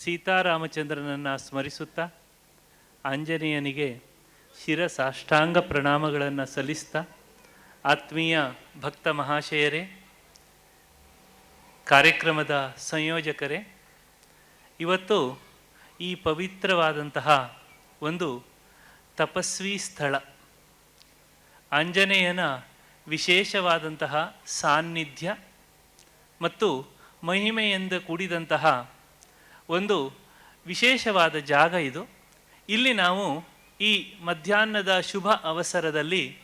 ಸೀತಾರಾಮಚಂದ್ರನನ್ನು ಸ್ಮರಿಸುತ್ತಾ ಆಂಜನೇಯನಿಗೆ ಶಿರ ಸಾಷ್ಟಾಂಗ ಪ್ರಣಾಮಗಳನ್ನು ಸಲ್ಲಿಸ್ತಾ, ಆತ್ಮೀಯ ಭಕ್ತ ಮಹಾಶಯರೇ, ಕಾರ್ಯಕ್ರಮದ ಸಂಯೋಜಕರೇ, ಇವತ್ತು ಈ ಪವಿತ್ರವಾದಂತಹ ಒಂದು ತಪಸ್ವಿ ಸ್ಥಳ, ಆಂಜನೇಯನ ವಿಶೇಷವಾದಂತಹ ಸಾನ್ನಿಧ್ಯ ಮತ್ತು ಮಹಿಮೆಯಿಂದ ಕೂಡಿದಂತಹ ಒಂದು ವಿಶೇಷವಾದ ಜಾಗ ಇದು. ಇಲ್ಲಿ ನಾವು ಈ ಮಧ್ಯಾಹ್ನದ ಶುಭ ಅವಸರದಲ್ಲಿ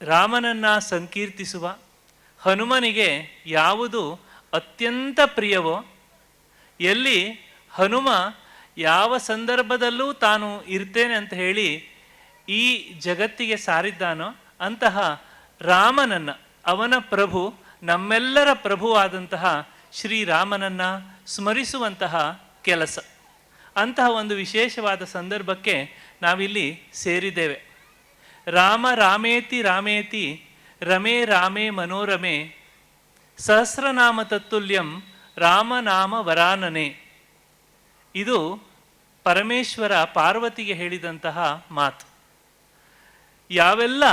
ರಾಮನನ್ನ ಸಂಕೀರ್ತಿಸುವ, ಹನುಮನಿಗೆ ಯಾವುದು ಅತ್ಯಂತ ಪ್ರಿಯವೋ, ಎಲ್ಲಿ ಹನುಮ ಯಾವ ಸಂದರ್ಭದಲ್ಲೂ ತಾನು ಇರ್ತೇನೆ ಅಂತ ಹೇಳಿ ಈ ಜಗತ್ತಿಗೆ ಸಾರಿದ್ದಾನೋ ಅಂತಹ ರಾಮನನ್ನ, ಅವನ ಪ್ರಭು ನಮ್ಮೆಲ್ಲರ ಪ್ರಭುವಾದಂತಹ ಶ್ರೀರಾಮನನ್ನು ಸ್ಮರಿಸುವಂತಹ ಕೆಲಸ. ಅಂತಹ ಒಂದು ವಿಶೇಷವಾದ ಸಂದರ್ಭಕ್ಕೆ ನಾವಿಲ್ಲಿ ಸೇರಿದ್ದೇವೆ. ರಾಮ ರಾಮೇತಿ ರಾಮೇತಿ, ರಮೇ ರಾಮೇ ಮನೋರಮೆ, ಸಹಸ್ರನಾಮ ತತ್ತುಲ್ಯಂ ರಾಮನಾಮ ವರಾನನೆ. ಇದು ಪರಮೇಶ್ವರ ಪಾರ್ವತಿಗೆ ಹೇಳಿದಂತಹ ಮಾತು. ಯಾವೆಲ್ಲ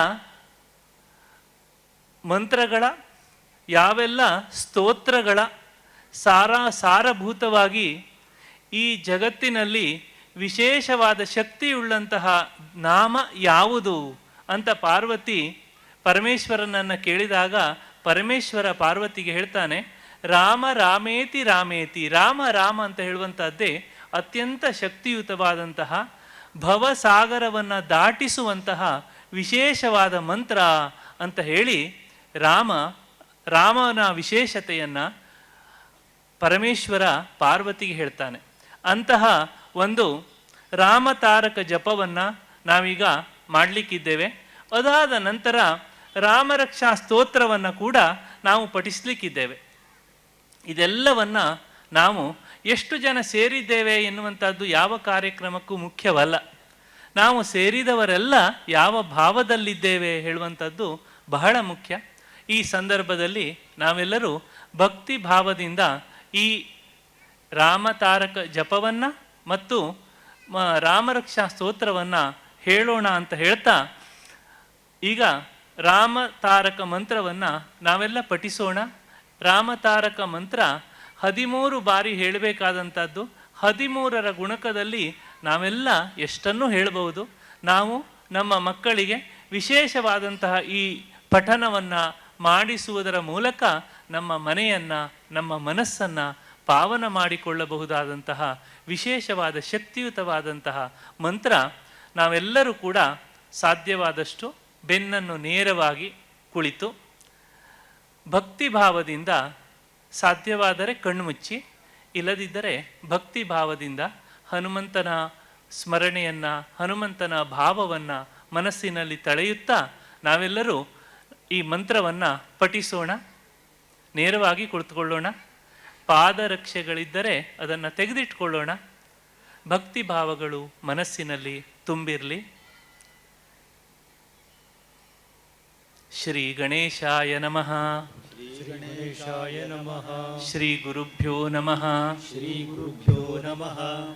ಮಂತ್ರಗಳ ಯಾವೆಲ್ಲ ಸ್ತೋತ್ರಗಳ ಸಾರ ಸಾರಭೂತವಾಗಿ ಈ ಜಗತ್ತಿನಲ್ಲಿ ವಿಶೇಷವಾದ ಶಕ್ತಿಯುಳ್ಳಂತಹ ನಾಮ ಯಾವುದು ಅಂತ ಪಾರ್ವತಿ ಪರಮೇಶ್ವರನನ್ನು ಕೇಳಿದಾಗ ಪರಮೇಶ್ವರ ಪಾರ್ವತಿಗೆ ಹೇಳ್ತಾನೆ, ರಾಮ ರಾಮೇತಿ ರಾಮೇತಿ, ರಾಮ ರಾಮ ಅಂತ ಹೇಳುವಂಥದ್ದೇ ಅತ್ಯಂತ ಶಕ್ತಿಯುತವಾದಂತಹ ಭವಸಾಗರವನ್ನು ದಾಟಿಸುವಂತಹ ವಿಶೇಷವಾದ ಮಂತ್ರ ಅಂತ ಹೇಳಿ ರಾಮ ರಾಮನ ವಿಶೇಷತೆಯನ್ನು ಪರಮೇಶ್ವರ ಪಾರ್ವತಿಗೆ ಹೇಳ್ತಾನೆ. ಅಂತಹ ಒಂದು ರಾಮತಾರಕ ಜಪವನ್ನು ನಾವೀಗ ಮಾಡಲಿಕ್ಕಿದ್ದೇವೆ. ಅದಾದ ನಂತರ ರಾಮರಕ್ಷಾ ಸ್ತೋತ್ರವನ್ನು ಕೂಡ ನಾವು ಪಠಿಸ್ಲಿಕ್ಕಿದ್ದೇವೆ. ಇದೆಲ್ಲವನ್ನು ನಾವು ಎಷ್ಟು ಜನ ಸೇರಿದ್ದೇವೆ ಎನ್ನುವಂಥದ್ದು ಯಾವ ಕಾರ್ಯಕ್ರಮಕ್ಕೂ ಮುಖ್ಯವಲ್ಲ. ನಾವು ಸೇರಿದವರೆಲ್ಲ ಯಾವ ಭಾವದಲ್ಲಿದ್ದೇವೆ ಹೇಳುವಂಥದ್ದು ಬಹಳ ಮುಖ್ಯ. ಈ ಸಂದರ್ಭದಲ್ಲಿ ನಾವೆಲ್ಲರೂ ಭಕ್ತಿ ಭಾವದಿಂದ ಈ ರಾಮತಾರಕ ಜಪವನ್ನು ಮತ್ತು ರಾಮರಕ್ಷಾ ಸ್ತೋತ್ರವನ್ನು ಹೇಳೋಣ ಅಂತ ಹೇಳ್ತಾ ಈಗ ರಾಮತಾರಕ ಮಂತ್ರವನ್ನು ನಾವೆಲ್ಲ ಪಠಿಸೋಣ. ರಾಮತಾರಕ ಮಂತ್ರ ಹದಿಮೂರು ಬಾರಿ ಹೇಳಬೇಕಾದಂಥದ್ದು. ಹದಿಮೂರರ ಗುಣಕದಲ್ಲಿ ನಾವೆಲ್ಲ ಎಷ್ಟನ್ನು ಹೇಳಬಹುದು. ನಾವು ನಮ್ಮ ಮಕ್ಕಳಿಗೆ ವಿಶೇಷವಾದಂತಹ ಈ ಪಠನವನ್ನು ಮಾಡಿಸುವುದರ ಮೂಲಕ ನಮ್ಮ ಮನೆಯನ್ನು, ನಮ್ಮ ಮನಸ್ಸನ್ನು ಪಾವನ ಮಾಡಿಕೊಳ್ಳಬಹುದಾದಂತಹ ವಿಶೇಷವಾದ ಶಕ್ತಿಯುತವಾದಂತಹ ಮಂತ್ರ ನಾವೆಲ್ಲರೂ ಕೂಡ ಸಾಧ್ಯವಾದಷ್ಟು ಬೆನ್ನನ್ನು ನೇರವಾಗಿ ಕುಳಿತು ಭಕ್ತಿಭಾವದಿಂದ ಸಾಧ್ಯವಾದರೆ ಕಣ್ಮುಚ್ಚಿ, ಇಲ್ಲದಿದ್ದರೆ ಭಕ್ತಿಭಾವದಿಂದ ಹನುಮಂತನ ಸ್ಮರಣೆಯನ್ನು, ಹನುಮಂತನ ಭಾವವನ್ನು ಮನಸ್ಸಿನಲ್ಲಿ ತಳೆಯುತ್ತಾ ನಾವೆಲ್ಲರೂ ಈ ಮಂತ್ರವನ್ನು ಪಠಿಸೋಣ. ನೇರವಾಗಿ ಕುಳಿತುಕೊಳ್ಳೋಣ. ಪಾದರಕ್ಷೆಗಳಿದ್ದರೆ ಅದನ್ನು ತೆಗೆದಿಟ್ಕೊಳ್ಳೋಣ. ಭಕ್ತಿ ಭಾವಗಳು ಮನಸ್ಸಿನಲ್ಲಿ ತುಂಬಿರಲಿ. ಶ್ರೀ ಗಣೇಶಾಯ ನಮಃ. ಗಣೇಶಾಯ ನಮಃ. ಶ್ರೀ ಗುರುಭ್ಯೋ ನಮಃ. ಶ್ರೀ ಗುರುಭ್ಯೋ ನಮಃ.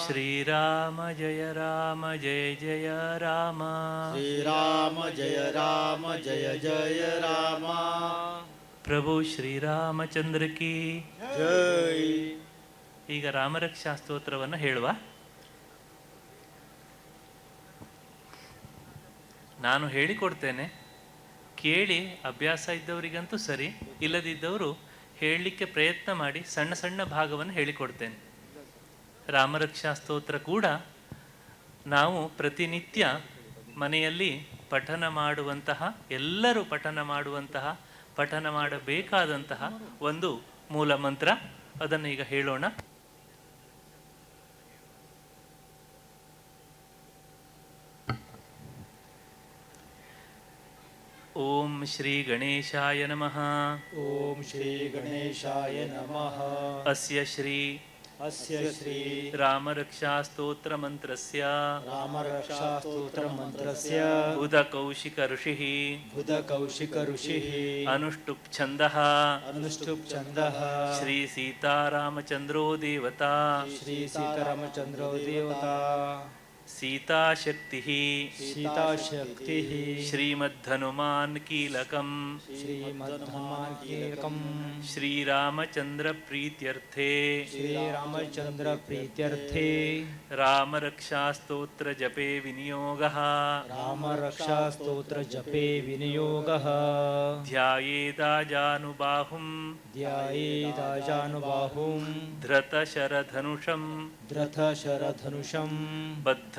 श्रीराम जय राम जय जय राम श्रीराम जय राम जय जय राम ಪ್ರಭು ಶ್ರೀರಾಮಚಂದ್ರ ಕಿ ಜೈ ಈಗ ರಾಮರಕ್ಷಾ ಸ್ತೋತ್ರವನ್ನು ಹೇಳುವ ನಾನು ಹೇಳಿಕೊಡ್ತೇನೆ ಕೇಳಿ ಅಭ್ಯಾಸ ಇದ್ದವರಿಗಂತೂ ಸರಿ ಇಲ್ಲದಿದ್ದವರು ಹೇಳಲಿಕ್ಕೆ ಪ್ರಯತ್ನ ಮಾಡಿ ಸಣ್ಣ ಸಣ್ಣ ಭಾಗವನ್ನು ಹೇಳಿಕೊಡ್ತೇನೆ ರಾಮರಕ್ಷಾ ಸ್ತೋತ್ರ ಕೂಡ ನಾವು ಪ್ರತಿನಿತ್ಯ ಮನೆಯಲ್ಲಿ ಪಠನ ಮಾಡುವಂತಹ ಎಲ್ಲರೂ ಪಠನ ಮಾಡುವಂತಹ ಪಠನ ಮಾಡಬೇಕಾದಂತಹ ಒಂದು ಮೂಲ ಮಂತ್ರ. ಅದನ್ನು ಈಗ ಹೇಳೋಣ. ಓಂ ಶ್ರೀ ಗಣೇಶಾಯ ನಮಃ. ಓಂ ಶ್ರೀ ಗಣೇಶಾಯ ನಮಃ. ಅಸ್ಯ ಶ್ರೀ अस्य श्री रामरक्षास्तोत्रमन्त्रस्य रामरक्षास्तोत्रमन्त्रस्य बुधकौशिकऋषिः बुधकौशिकऋषिः अनुष्टुप् छन्दः अनुष्टुप् छन्दः श्रीसीतारामचन्द्रो देवता देवता सीताशक्तिः। सीताशक्तिः। श्रीमद्धनुमान् कीलकं श्रीमद्धनुमान् कीलकं श्रीरामचन्द्रप्रीत्यर्थे। श्रीरामचन्द्रप्रीत्यर्थे। रामरक्षास्तोत्रजपे विनियोगः। रामरक्षास्तोत्रजपे विनियोगः। ध्यायेदाजानुबाहुं ध्यायेदाजानुबाहुं धृतशरधनुषं धृतशरधनुषं बद्ध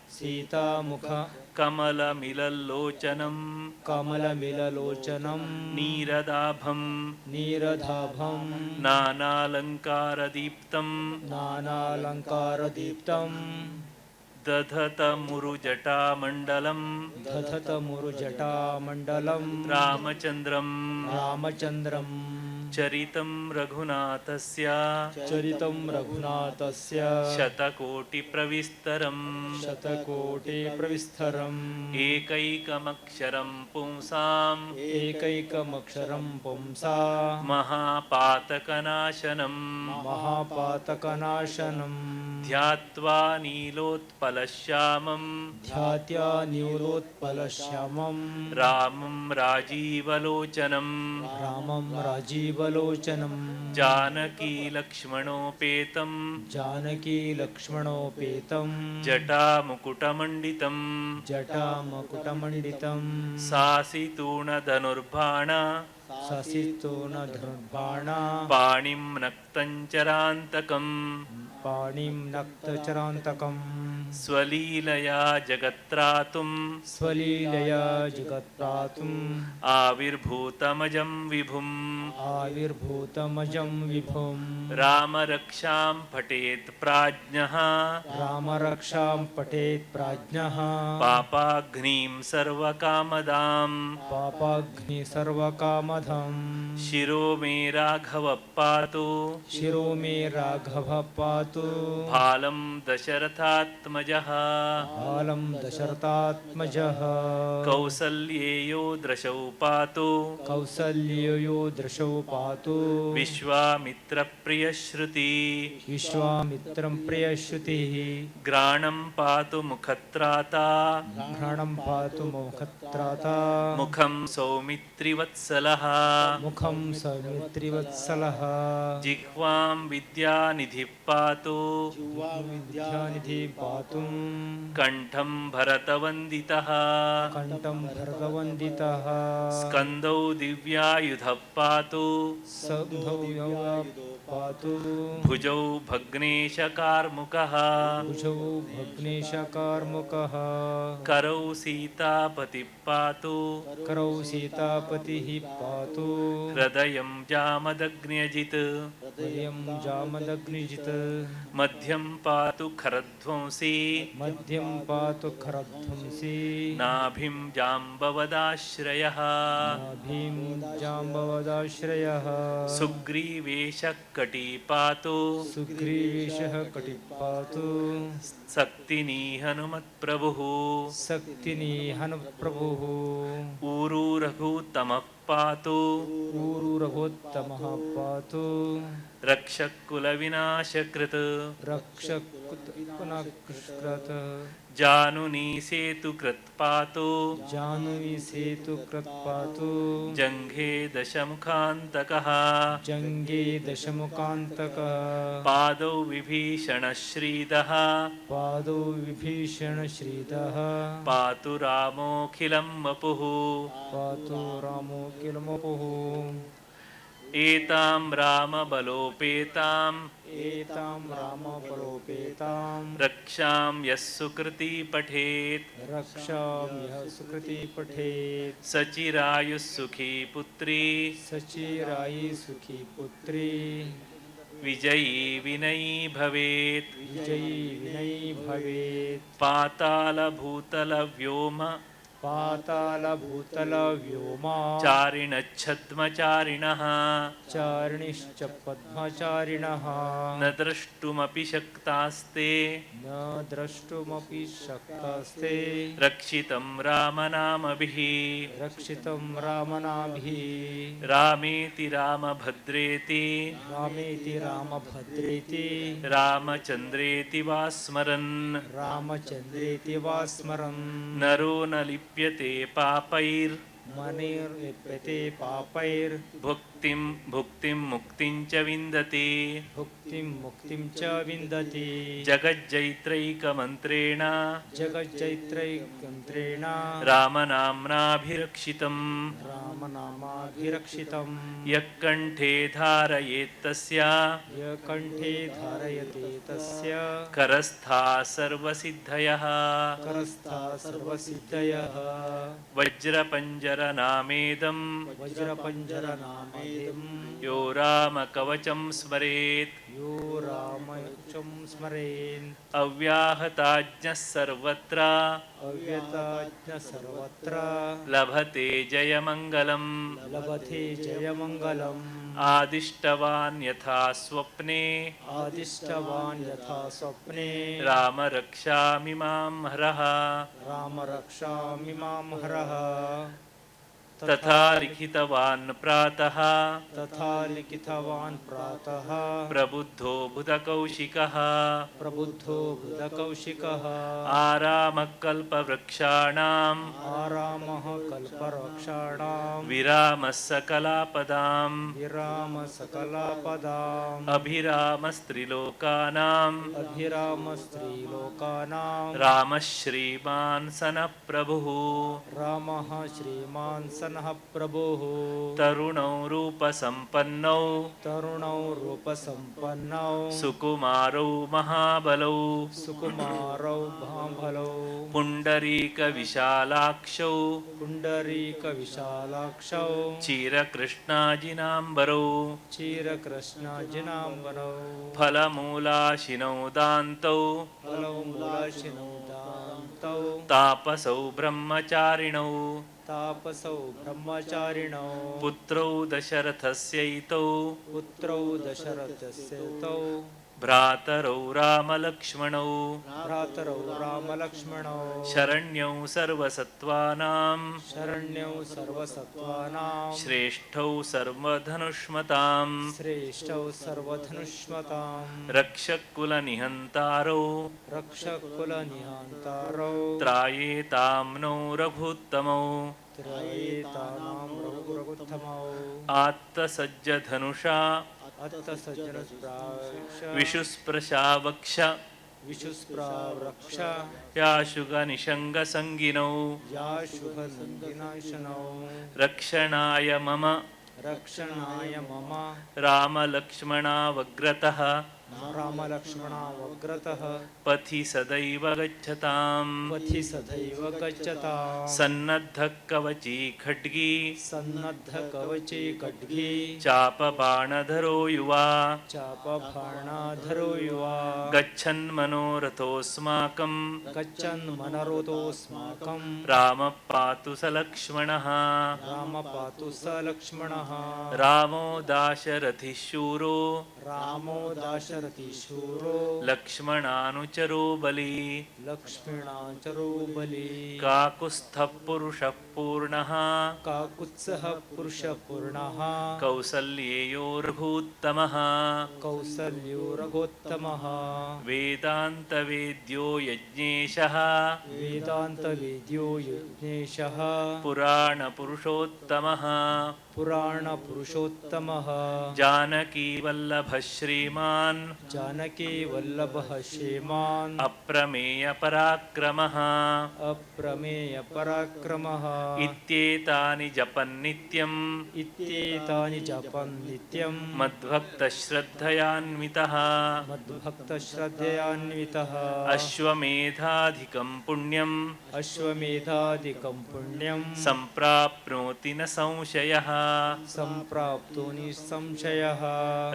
సీతాముఖ కమలమిలలోచనం కమలమిలలోచనం నీరదాభం నీరదాభం నానాలంకారదీప్తం నానాలంకారదీప్తం दधतमुरुजटामण्डलं दधतमुरुजटामण्डलं रामचन्द्रं रामचन्द्रम् चरितं रघुनाथस्य। चरितं रघुनाथस्य। शतकोटिप्रविस्तरं शतकोटिप्रविस्तरम्। एकैकमक्षरं पुंसाम्। एकैकमक्षरं पुंसा। महापातकनाशनम। महापातकनाशनम। ध्यात्वा नीलोत्पलश्यामं ध्यात्या नीलोत्पलश्यामं रामं राजीवलोचनं रामं राजीव जानकीलक्ष्मणोपेतं जानकी लक्ष्मणोपेतं जटामुकुटमण्डितम् जटामकुटमण्डितं सासितूणधनुर्बाण ससितो न धनुर्बाणा पाणिं नक्तञ्चरान्तकम् पाणिं नक्तचरान्तकम् स्वलीलया जगत्त्रातुं स्वलीलया जगत्प्रातुम् आविर्भूतमजं विभुम्। आविर्भूतमजं विभुं रामरक्षां पठेत् प्राज्ञः। रामरक्षां पठेत् प्राज्ञः। पापाघ्नीं सर्वकामदाम्। पापाग्नि सर्वकामधं शिरो मे राघवः पातु। शिरो मे राघव पातु। फालं दशरथात्मजः बालं दशरथात्मजः। कौसल्येयो दृशौ पातु। कौसल्यो दृशौ पातु। विश्वामित्रप्रियश्रुति। विश्वामित्रं प्रियश्रुतिः। ग्राणं पातु मुखत्राता। घ्राणं पातु मुखत्राता। मुखं सौमित्रिवत्सलः। मुखं सौमित्रिवत्सलः। जिह्वां विद्यानिधिः पातु। विद्यानिधि पातुं। कण्ठं भरतवन्दितः। कण्ठं भरतवन्दितः। स्कन्दौ दिव्यायुधः पातु। पातु। भुजौ भग्नेशकार्मुकः। भुजौ भग्नेशकार्मुकः। करौ सीतापतिः पातु करौ सीतापतिः पातु। हृदयं जामदग्न्यजित्। हृदयं जामदग्निजित् मध्यं पातु खरध्वंसी। मध्यं पातु खरध्वंसी। नाभिं जाम्बवदाश्रयः। नाभिं जाम्बवदाश्रयः। सुग्रीवेशः कटिपातु। सुग्रीवेशः कटिपातु। शक्तिनी हनुमत्प्रभुः शक्तिनि हनुमत्प्रभुः उरू पातु। ऊरु रघोत्तमः पातु रक्षकुलविनाशकृत्। रक्षकुतकृत जानुनी सेतुकृत् पातु। जाह्नवी सेतु कृत्पातु जङ्घे दशमुखान्तकः। जङ्गे दशमुखान्तकः। पादौ विभीषणश्रीदः। पादौ विभीषणश्रीदः। पातु रामोऽखिलं वपुः। पातु रामो किलमपुः एतां रामबलोपेतां एतां रामपरोपेतां रक्षां यः सुकृती पठेत् रक्षां यः सुकृति पठेत् सचिरायुः सुखी पुत्री सचिरायि सुखी पुत्री विजयी विनयी भवेत् विजयी विनयी भवेत् पातालभूतलव्योम पातालभूतलव्योमा। चारिणच्छद्मचारिणः। चारिणिश्च पद्मचारिणः न द्रष्टुमपि शक्तास्ते। न द्रष्टुमपि शक्तास्ते। रक्षितं रामनामभिः। रक्षितं रामनाभिः। रामेति रामभद्रेति। रामेति रामभद्रेति। रामचन्द्रेति वा स्मरन् रामचन्द्रेति वा स्मरन् नरो न ఇప్యతే పాపైర్ మనిర్యప్యతే పాపైర్ భుక్తిం భుక్తిం ముక్తిం చ मुक्तिं च विन्दति। जगज्जैत्रैकमन्त्रेण। जगज्जैत्रैकन्त्रेण रामनाम्नाभिरक्षितम्। रामनामाभिरक्षितं यः कण्ठे धारयेत्तस्य। य कण्ठे धारयते तस्य करस्था सर्वसिद्धयः। करस्था सर्वसिद्धयः। वज्रपञ्जरनामेदं वज्रपञ्जरनामेदं सिद्धिम् यो रामकवचं स्मरेत् यो रामचं स्मरेन्। अव्याहताज्ञः सर्वत्र। अव्यताज्ञ सर्वत्र। लभते जयमङ्गलम्। लभते जयमङ्गलम्। आदिष्टवान् यथा स्वप्ने। आदिष्टवान् यथा स्वप्ने। राम रक्षामि माँ हरः। राम रक्षामि माँ हरः। तथा लिखितवान् प्रातः। तथा लिखितवान् प्रातः। प्रबुद्धो बुधकौशिकः। प्रबुद्धो बुधकौशिकः। आरामः कल्पवृक्षाणाम् आरामः कल्परक्षाणां विरामः सकलापदाम् अभिरामस्त्रिलोकानाम्। अभिरामस्त्रीलोकानां रामः श्रीमान् सनः प्रभुः रामः श्रीमान् सनः प्रभुः। तरुणौ रूपसम्पन्नौ। तरुणौ रूपसम्पन्नौ। सुकुमारौ महाबलौ। सुकुमारौ भाम्भलौ पुण्डरीकविशालाक्षौ। पुण्डरीकविशालाक्षौ। चिरकृष्णाजिनाम्बरौ क्षीरकृष्णजिनाम्बरौ। फलमूलाशिनौ दान्तौ फलौ मूलाशिनौ दान्तौ तापसौ ब्रह्मचारिणौ तापसौ ब्रह्मचारिणौ। पुत्रौ दशरथस्यैतौ पुत्रौ दशरथस्य तौ भ्रातरौ रामलक्ष्मणौ। भ्रातरौ रामलक्ष्मणौ। शरण्यौ सर्वसत्त्वानां शरण्यौ सर्वसत्त्वानां श्रेष्ठौ सर्वधनुष्मताम्। श्रेष्ठौ सर्वधनुष्मतां रक्षकुलनिहन्तारौ। रक्षकुलनिहान्तारौ। त्रायेतां नौ रघुत्तमौ। त्रयेतानां रघु रघुत्तमौ आत्तसज्जधनुषा विशुस्पृशावक्ष विशुस्प्रारक्ष याशुगनिषङ्गसङ्गिनौ या शुभनन्दिनाशनौ रक्षणाय मम रक्षणाय मम रामलक्ष्मणावग्रतः रामलक्ष्मणावग्रतः। पथि सदैव गच्छताम्। पथि सदैव गच्छता सन्नद्धः कवची खड्गी। सन्नद्धकवचे खड्गे। चापबाणधरो युवा। चापबाणाधरो युवा। गच्छन् मनोरथोऽस्माकम् गच्छन् मनरोतोऽस्माकं रामः पातु स लक्ष्मणः। राम पातु स लक्ष्मणः। रामो दाशरथिः शूरो ರಾಮೋ ದಾಶರಥಿ ಶೂರೋ ಲಕ್ಷ್ಮಣಾನುಚರೋ ಬಲಿ ಲಕ್ಷ್ಮಣಾನುಚರೋ ಬಲಿ ಕಾಕುಸ್ಥಪುರುಷ पूर्णः काकुत्सः पुरुषपूर्णः कौसल्येयो रघूत्तमः कौसल्यो रघोत्तमः वेदान्तवेद्यो यज्ञेशः वेदान्तवेद्यो यज्ञेशः पुराणपुरुषोत्तमः पुराणपुरुषोत्तमः जानकीवल्लभः श्रीमान् जानकी वल्लभः श्रीमान् अप्रमेयपराक्रमः अप्रमेयपराक्रमः इत्येतानि जपन्नित्यम् इत्येतानि जपन् नित्यं मद्भक्तश्रद्धयान्वितः मद्भक्तश्रद्धयान्वितः अश्वमेधाधिकं पुण्यम् अश्वमेधादिकं पुण्यं सम्प्राप्नोति न संशयः सम्प्राप्तो निःसंशयः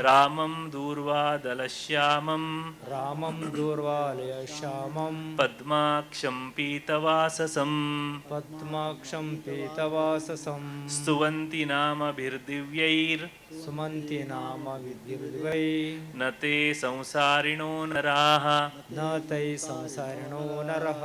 रामं दूर्वादलश्यामम् रामं दूर्वालयश्यामं पद्माक्षं पीतवाससम् पद्माक्षं स्तुवन्ति नामभिर्दिव्यैर्। सुमन्ति नाम विद्युर्वै न ते संसारिणो नराः। न तै संसारिणो नरः।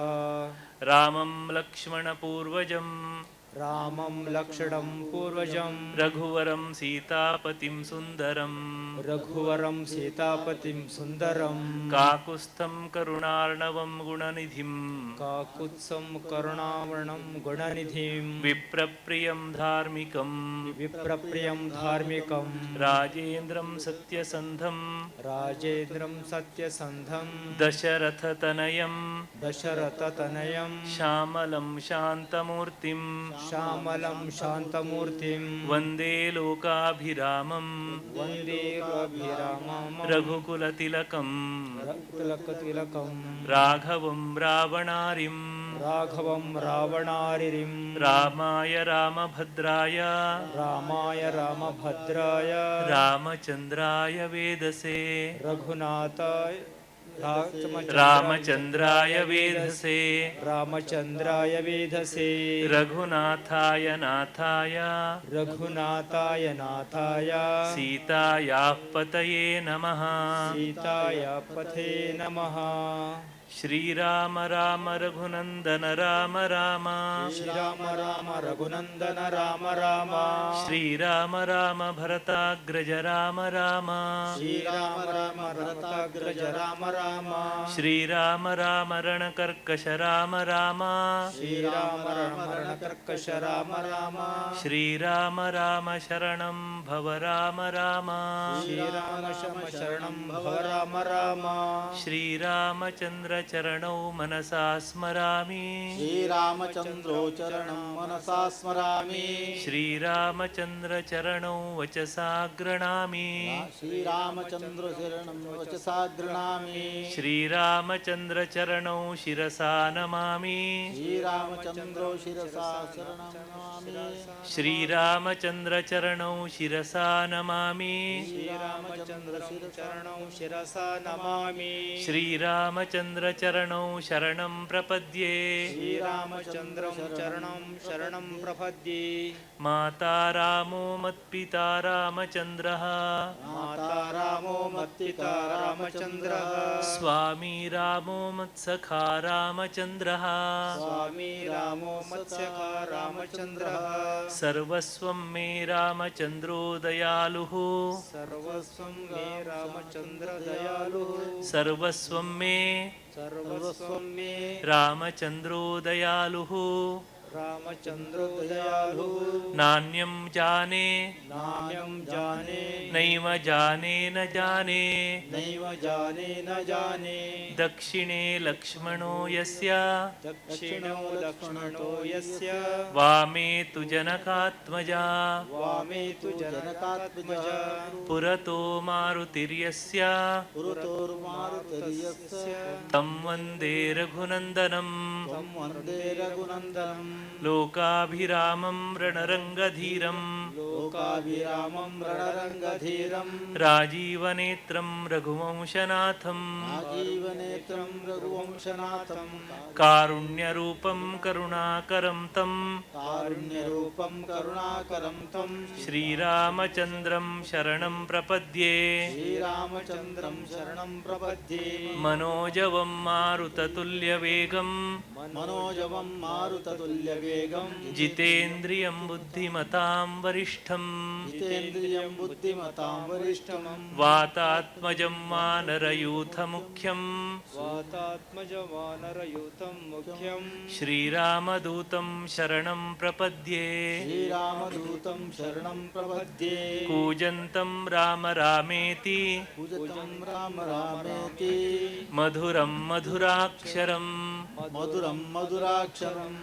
रामं लक्ष्मणपूर्वजम् रामं लक्षणं पूर्वजं। रघुवरं सीतापतिं सुन्दरम्। रघुवरं सीतापतिं सुन्दरं काकुत्स्थं करुणार्णवं गुणनिधिम्। काकुत्सं करुणावर्णं गुणनिधिं विप्रप्रियं धार्मिकम्। विप्रप्रियं धार्मिकं राजेन्द्रं सत्यसन्धं राजेन्द्रं सत्यसन्धं दशरथतनयं दशरथतनयं श्यामलं शान्तमूर्तिं श्यामलं शान्तमूर्तिं। वंदे लोकाभिरामं। वंदे रघुरामं रघुकुलतिलकम्। तिलकतिलकं राघवं रावणारिं राघवं रावणारिरिं रामाय रामभद्राय। रामाय रामभद्राय। रामचन्द्राय वेदसे। रघुनाथाय रामचन्द्राय वेधसे। रामचन्द्राय वेधसे। रघुनाथाय नाथाय। रघुनाथाय नाथाय। सीतायाः पतये नमः। सीताय पथे नमः श्रीराम राम रघुनन्दन राम राम। श्रीराम राम रघुनन्दन राम राम। श्रीराम राम भरताग्रज राम राम। श्रीराम राम भरताग्रज राम राम। श्रीराम राम रणकर्कश राम राम। श्रीराम राम रणकर्कश राम राम। श्रीराम राम शरणं भव राम राम। श्रीराम शरणं भव राम राम। श्रीरामचन्द्रचरणौ मनसा स्मरामि श्रीरामचन्द्रो चरणं मनसा स्मरामि श्रीरामचन्द्रचरणौ वचसा गृणामि श्रीरामचन्द्रशरणं वचसा गृह्णामि श्रीरामचन्द्रचरणौ शिरसा नमामि श्रीरामचन्द्रो शिरसा शरणं नमामि श्रीरामचन्द्रचरणौ शिरसा नमामि श्रीरामचन्द्र चरणौ शिरसा नमामि श्रीरामचन्द्रचरणौ शरणं प्रपद्ये श्रीरामचन्द्रं चरणं शरणं प्रपद्ये माता रामो मत्पिता रामचन्द्रः माता रामो मत्पिता रामचन्द्रः स्वामी रामो मत्सखा रामचन्द्रः स्वामी रामो मत्स्यका रामचन्द्रः सर्वस्वं मे रामचन्द्रो दयालुः सर्वस्वं मे रामचन्द्र दयालुः सर्वस्वं मे सर्वस्वं मे रामचन्द्रो दयालुः रामचन्द्रो दयालुः नान्यं जाने। नान्यं जाने। नैव जाने न जाने। नैव जाने न जाने। दक्षिणे लक्ष्मणो यस्य। दक्षिणो लक्ष्मणो यस्य। वामे तु जनकात्मजा। वामे तु जनकात्मजा। पुरतो मारुतिर्यस्य। पुरतोर्मारुतर्यस्य तं वंदे रघुनन्दनम्। तं वंदे रघुनन्दनम्। लोकाभिरामं रणरङ्गधीरम् लोकाभिरामं रणरङ्गधीरं। राजीवनेत्रं रघुवंशनाथम् आजीवनेत्रं रघुवंशनाथं। कारुण्यरूपं करुणाकरं तं कारुण्यरूपं करुणाकरं तं श्रीरामचन्द्रं शरणं प्रपद्ये। श्रीरामचन्द्रं शरणं प्रपद्ये। मनोजवं मारुततुल्यवेगम्। मनोजवं मारुततुल्यवेगं जितेन्द्रियं बुद्धिमतां वरिष्ठम् जितेन्द्रियं बुद्धिमतां वरिष्ठमं वातात्मजं मुख्यं श्रीरामदूतं शरणं प्रपद्ये श्रीरामदूतं शरणं प्रपद्ये कूजन्तं राम रामेति पूजतं राम रामेति मधुरं मधुराक्षरम् मधुरं मधुराक्षरम्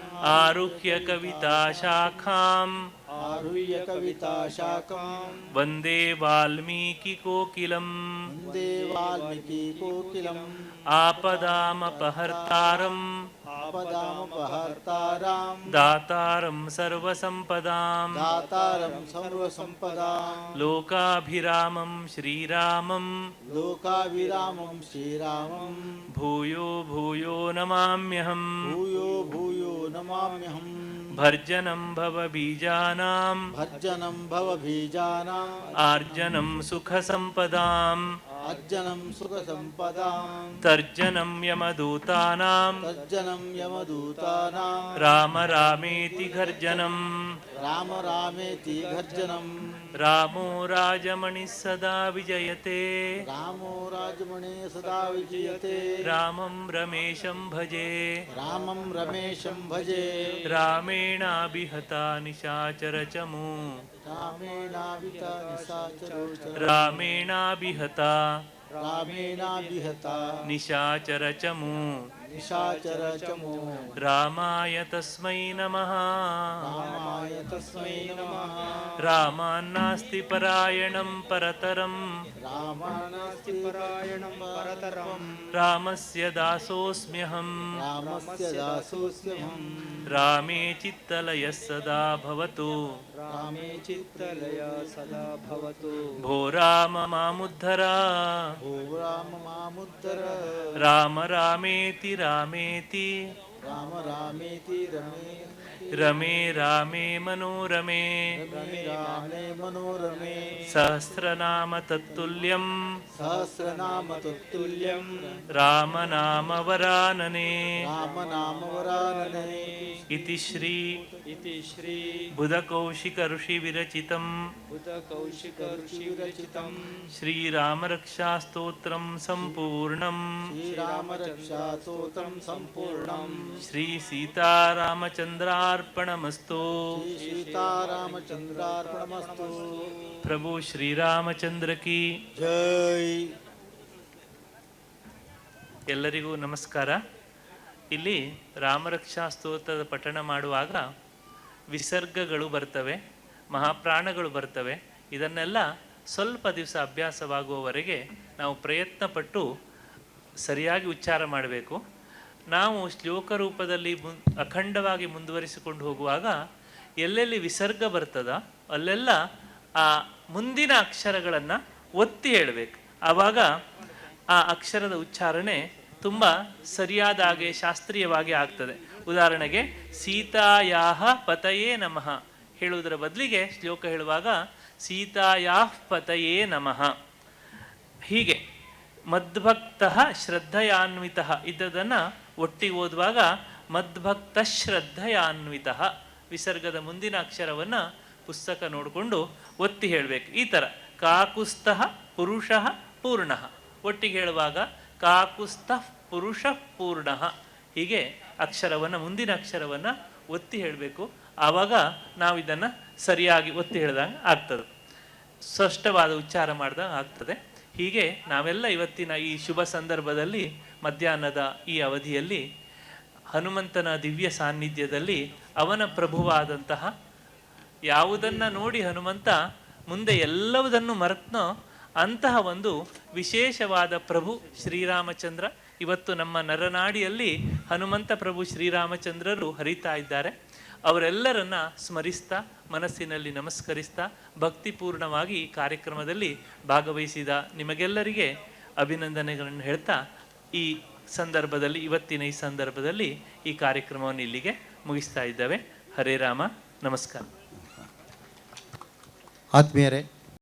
आरुह्य कविताशाखाम् आरुह्य कविताशाखां वंदे वाल्मीकिकोकिलम् वंदे वाल्मीकिकोकिलम् आपदामपहर्तारम्। आपदामपहर्तारां दातारं सर्वसम्पदाम्। दातारं सर्वसम्पदां लोकाभिरामं श्रीरामम्। लोकाभिरामं श्रीरामं भूयो भूयो नमाम्यहम्। भूयो भूयो नमाम्यहम्। भर्जनं भवबीजानां भर्जनं भवबीजानाम् आर्जनं सुखसम्पदाम् अर्जनं सुखसम्पदां तर्जनं यमदूतानां तज्जनं यमदूतानां राम रामेति गर्जनम्। राम रामेति गर्जनं रामो राजमणिः सदा विजयते। रामो राजमणे सदा विजयते। रामं रमेशं भजे। रामं रमेशं भजे। रामेणाभिहता निशाचरचमु रामेणाभिहता रामेणाभिहता। निशाचरचमु निशाचर चमो रामाय तस्मै नमः। रामाय तस्मै नमः। रामान्नास्ति परायणं परतरं रामानास्ति परायणं परतरं रामस्य दासोऽस्म्यहम्। रामस्य दासोऽस्म्यहम्। रामे चित्तलयः सदा भवतु रामे चित्तलय सदा भवतु। भो राम मामुद्धर। भो राम मामुत्तर राम रामेति रामेति। राम रामेति रमे। रमे रामे मनोरमे। रमे रामे मनोरमे। सहस्रनाम तत्तुल्यं सहस्रनाम तत्तुल्यं राम नाम वरानने। राम नाम वरानने। इति श्री इति श्री बुधकौशिक ऋषि विरचितं बुधकौशिक ऋषिविरचितं श्रीरामरक्षास्तोत्रं सम्पूर्णम् श्रीरामरक्षास्तोत्रं सम्पूर्णम् श्री सीतारामचन्द्रार्पणमस्तु श्री सीतारामचन्द्रार्पणमस्तु प्रभु श्रीरामचंद्र की जय ಎಲ್ಲರಿಗೂ ನಮಸ್ಕಾರ ಇಲ್ಲಿ ರಾಮರಕ್ಷಾ ಸ್ತೋತ್ರದ ಪಠಣ ಮಾಡುವಾಗ ವಿಸರ್ಗಗಳು ಬರ್ತವೆ, ಮಹಾಪ್ರಾಣಗಳು ಬರ್ತವೆ. ಇದನ್ನೆಲ್ಲ ಸ್ವಲ್ಪ ದಿವಸ ಅಭ್ಯಾಸವಾಗುವವರೆಗೆ ನಾವು ಪ್ರಯತ್ನಪಟ್ಟು ಸರಿಯಾಗಿ ಉಚ್ಚಾರ ಮಾಡಬೇಕು. ನಾವು ಶ್ಲೋಕ ರೂಪದಲ್ಲಿ ಮುನ್ ಅಖಂಡವಾಗಿ ಮುಂದುವರಿಸಿಕೊಂಡು ಹೋಗುವಾಗ ಎಲ್ಲೆಲ್ಲಿ ವಿಸರ್ಗ ಬರ್ತದ ಅಲ್ಲೆಲ್ಲ ಆ ಮುಂದಿನ ಅಕ್ಷರಗಳನ್ನು ಒತ್ತಿ ಹೇಳಬೇಕು. ಆವಾಗ ಆ ಅಕ್ಷರದ ಉಚ್ಚಾರಣೆ ತುಂಬ ಸರಿಯಾದ ಹಾಗೆ ಶಾಸ್ತ್ರೀಯವಾಗಿ ಆಗ್ತದೆ. ಉದಾಹರಣೆಗೆ, ಸೀತಾಯಾಹ ಪತಯೇ ನಮಃ ಹೇಳುವುದರ ಬದಲಿಗೆ ಶ್ಲೋಕ ಹೇಳುವಾಗ, ಸೀತಾಯಾಹ ಪತಯೇ ನಮಃ. ಹೀಗೆ, ಮದ್ಭಕ್ತ ಶ್ರದ್ಧೆಯಾನ್ವಿತ ಇದ್ದದನ್ನು ಒಟ್ಟಿಗೆ ಓದುವಾಗ, ಮದ್ಭಕ್ತ ಶ್ರದ್ಧೆಯಾನ್ವಿತ ವಿಸರ್ಗದ ಮುಂದಿನ ಅಕ್ಷರವನ್ನು ಪುಸ್ತಕ ನೋಡಿಕೊಂಡು ಒತ್ತಿ ಹೇಳಬೇಕು. ಈ ಥರ ಕಾಕುಸ್ತಃ ಪುರುಷ ಪೂರ್ಣ. ಒಟ್ಟಿಗೆ ಹೇಳುವಾಗ ಕಾಕುಸ್ತಃ ಪುರುಷ ಪೂರ್ಣ. ಹೀಗೆ ಅಕ್ಷರವನ್ನು, ಮುಂದಿನ ಅಕ್ಷರವನ್ನು ಒತ್ತಿ ಹೇಳಬೇಕು. ಆವಾಗ ನಾವು ಇದನ್ನು ಸರಿಯಾಗಿ ಒತ್ತಿ ಹೇಳ್ದಂಗೆ ಆಗ್ತದೆ. ಸ್ಪಷ್ಟವಾದ ಉಚ್ಚಾರ ಮಾಡಿದಾಗ ಆಗ್ತದೆ. ಹೀಗೆ ನಾವೆಲ್ಲ ಇವತ್ತಿನ ಈ ಶುಭ ಸಂದರ್ಭದಲ್ಲಿ, ಮಧ್ಯಾಹ್ನದ ಈ ಅವಧಿಯಲ್ಲಿ, ಹನುಮಂತನ ದಿವ್ಯ ಸಾನ್ನಿಧ್ಯದಲ್ಲಿ ಅವನ ಪ್ರಭುವಾದಂತಹ ಯಾವುದನ್ನ ನೋಡಿ ಹನುಮಂತ ಮುಂದೆ ಎಲ್ಲವುದನ್ನು ಮರೆತ್ನೋ ಅಂತಹ ಒಂದು ವಿಶೇಷವಾದ ಪ್ರಭು ಶ್ರೀರಾಮಚಂದ್ರ ಇವತ್ತು ನಮ್ಮ ನರನಾಡಿಯಲ್ಲಿ ಹನುಮಂತ ಪ್ರಭು ಶ್ರೀರಾಮಚಂದ್ರರು ಹರಿತಾ ಇದ್ದಾರೆ. ಅವರೆಲ್ಲರನ್ನ ಸ್ಮರಿಸ್ತಾ, ಮನಸ್ಸಿನಲ್ಲಿ ನಮಸ್ಕರಿಸ್ತಾ ಭಕ್ತಿಪೂರ್ಣವಾಗಿ ಕಾರ್ಯಕ್ರಮದಲ್ಲಿ ಭಾಗವಹಿಸಿದ ನಿಮಗೆಲ್ಲರಿಗೆ ಅಭಿನಂದನೆಗಳನ್ನು ಹೇಳ್ತಾ, ಈ ಸಂದರ್ಭದಲ್ಲಿ, ಇವತ್ತಿನ ಈ ಸಂದರ್ಭದಲ್ಲಿ ಈ ಕಾರ್ಯಕ್ರಮವನ್ನು ಇಲ್ಲಿಗೆ ಮುಗಿಸ್ತಾ ಇದ್ದಾವೆ. ಹರೇ ನಮಸ್ಕಾರ. ಆತ್ಮೀಯರೇ